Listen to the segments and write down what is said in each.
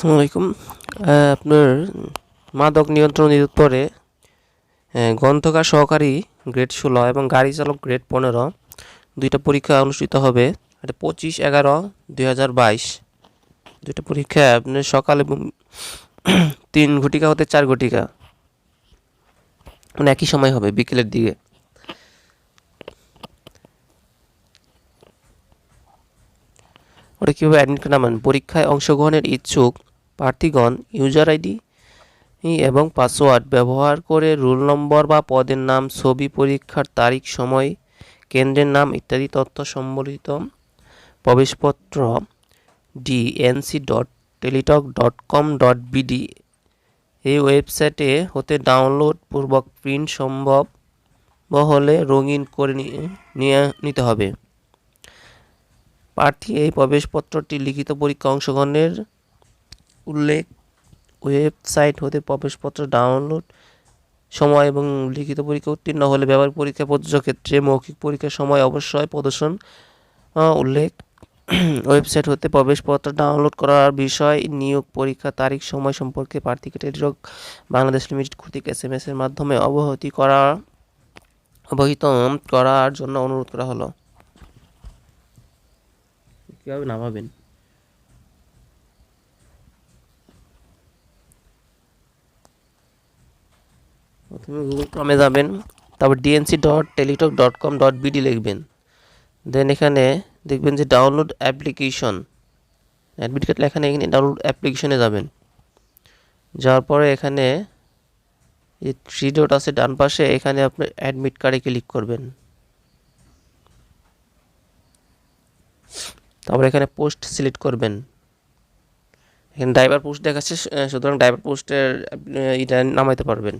আসসালামু আলাইকুম। আপনার মাদক নিয়ন্ত্রণ আহ, গ্রন্থকার সহকারী গ্রেড ষোলো এবং গাড়ি চালক গ্রেড পনেরো দুইটা পরীক্ষা অনুষ্ঠিত হবে এটা পঁচিশ এগারো দুই হাজার বাইশ। দুইটা পরীক্ষা আপনার সকাল এবং তিন ঘটিকা হতে চার ঘটিকা। মানে একই সময় হবে বিকেলের দিকে। ওটা কীভাবে অ্যাডমিট নামান পরীক্ষায় অংশগ্রহণের ইচ্ছুক প্রার্থীগণ ইউজার আইডি এবং পাসওয়ার্ড ব্যবহার করে রোল নম্বর বা পদের নাম, ছবি, পরীক্ষার তারিখ, সময়, কেন্দ্রের নাম ইত্যাদি তথ্য সম্বলিত প্রবেশপত্র DNC dot Teletalk dot com dot BD এই ওয়েবসাইটে হতে ডাউনলোড পূর্বক প্রিন্ট সম্ভব হলে রঙিন করে নিয়ে নিতে হবে। প্রার্থী এই প্রবেশপত্রটি লিখিত পরীক্ষা অংশগ্রহণের উল্লেখ, ওয়েবসাইট হতে প্রবেশপত্র ডাউনলোড, সময় এবং লিখিত পরীক্ষা উত্তীর্ণ হলে ব্যবহার পরীক্ষা প্রযোজ্য ক্ষেত্রে মৌখিক পরীক্ষার সময় অবশ্যই প্রদর্শন উল্লেখ, ওয়েবসাইট হতে প্রবেশপত্র ডাউনলোড করার বিষয়, নিয়োগ পরীক্ষা, তারিখ, সময় সম্পর্কে প্রার্থীকে টেলিটক বাংলাদেশ লিমিটেড কর্তৃক এস এম এর মাধ্যমে অবহতি করা, অবহিত করার জন্য অনুরোধ করা হলো। কীভাবে নামাবেন? প্রথমে গুগল ক্রমে যাবেন, তারপর DNC dot Teletalk dot com dot BD লিখবেন। দেন এখানে দেখবেন যে ডাউনলোড অ্যাপ্লিকেশন অ্যাডমিট কার্ড লেখা নেই এখানে ডাউনলোড অ্যাপ্লিকেশনে যাবেন। যাওয়ার পরে এখানে যে থ্রি ডট আছে ডান পাশে, এখানে আপনি অ্যাডমিট কার্ডে ক্লিক করবেন। তারপর এখানে পোস্ট সিলেক্ট করবেন। এখানে ড্রাইভার পোস্ট দেখাচ্ছে, সুতরাং ড্রাইভার পোস্টের এটা নামাইতে পারবেন।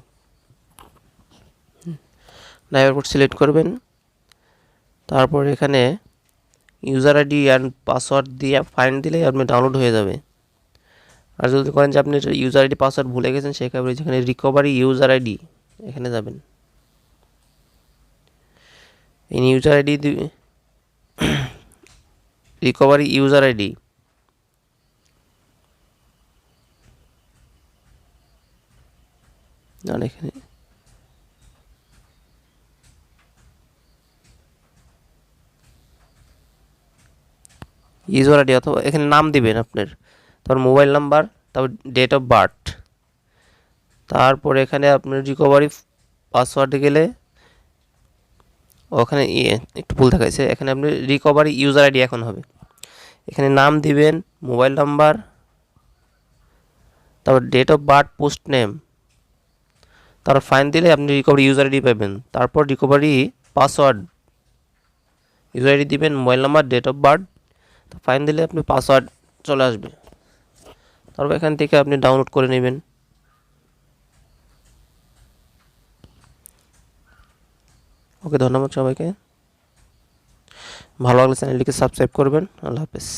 ড্রাইভার সিলেক্ট করবেন। তারপর এখানে ইউজার আইডি অ্যান্ড পাসওয়ার্ড দিয়ে ফাইন দিলে আপনি ডাউনলোড হয়ে যাবে। আর যদি করেন যে আপনি ইউজার আইডি পাসওয়ার্ড ভুলে গেছেন সেক্ষেত্রে যেখানে রিকভারি ইউজার আইডি এখানে যাবেন। এই user ID recovery user ID আর এখানে ইউজার আইডি অথবা এখানে নাম দিবেন আপনার, তারপর মোবাইল নাম্বার, তারপর ডেট অফ বার্থ তারপর এখানে আপনার রিকভারি পাসওয়ার্ডে গেলে ওখানে ইয়ে একটু ভুল দেখাইছে, এখানে আপনি রিকভারি ইউজার আইডি এখন হবে, এখানে নাম দিবেন, মোবাইল নাম্বার, তারপর date of birth post name তারপর ফাইন দিলে আপনি রিকভারি ইউজার আইডি পাবেন, তারপর রিকভারি পাসওয়ার্ড ইউজার আইডি দিবেন, mobile number date of birth তো ফাইন দিলে আপনি পাসওয়ার্ড চলে আসবে। তারপর এখান থেকে আপনি ডাউনলোড করে নেবেন। ওকে, ধন্যবাদ সবাইকে। ভালো লাগলে চ্যানেলটিকে সাবস্ক্রাইব করবেন। আল্লাহ হাফেজ।